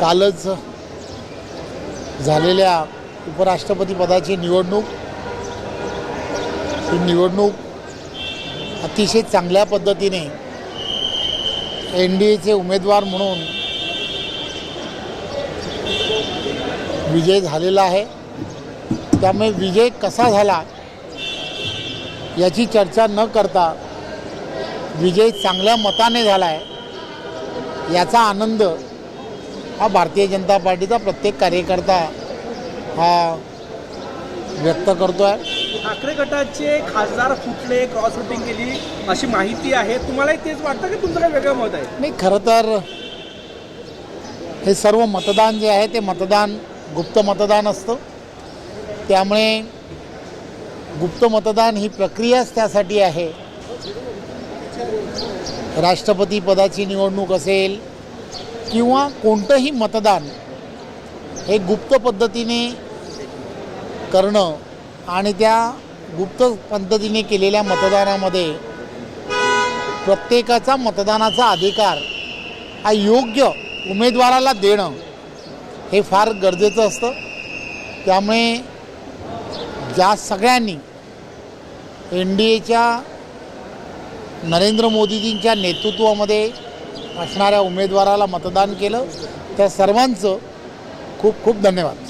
कालच झालेल्या उपराष्ट्रपती पदाची निवडणूक. ही निवडणूक अतिशय चांगल्या पद्धतीने एन डी एचे उमेदवार म्हणून विजय झालेला आहे. त्यामुळे विजय कसा झाला याची चर्चा न करता विजय चांगल्या मताने झाला आहे याचा आनंद हा भारतीय जनता पार्टीचा प्रत्येक कार्यकर्ता हा व्यक्त करतो आहे ठाकरे गटाचे खासदार फुटले क्रॉस वोटिंग केली अशी माहिती आहे. तुम्हालाही तेच वाटतं की तुमचं काही वेगळं मत आहे? नाही खरं तर हे सर्व मतदान जे आहे ते मतदान गुप्त मतदान असतं. त्यामुळे गुप्त मतदान ही प्रक्रियाच त्यासाठी आहे. राष्ट्रपती पदाची निवडणूक असेल किंवा कोणतंही मतदान हे गुप्त पद्धतीने करणं आणि त्या गुप्त पद्धतीने केलेल्या मतदानामध्ये प्रत्येकाचा मतदानाचा अधिकार हा योग्य उमेदवाराला देणं हे फार गरजेचं असतं. त्यामुळे ज्या सगळ्यांनी एन डी एच्या नरेंद्र मोदीजींच्या नेतृत्वामध्ये असणाऱ्या उमेदवाराला मतदान केलं. त्या सर्वांचं खूप खूप धन्यवाद.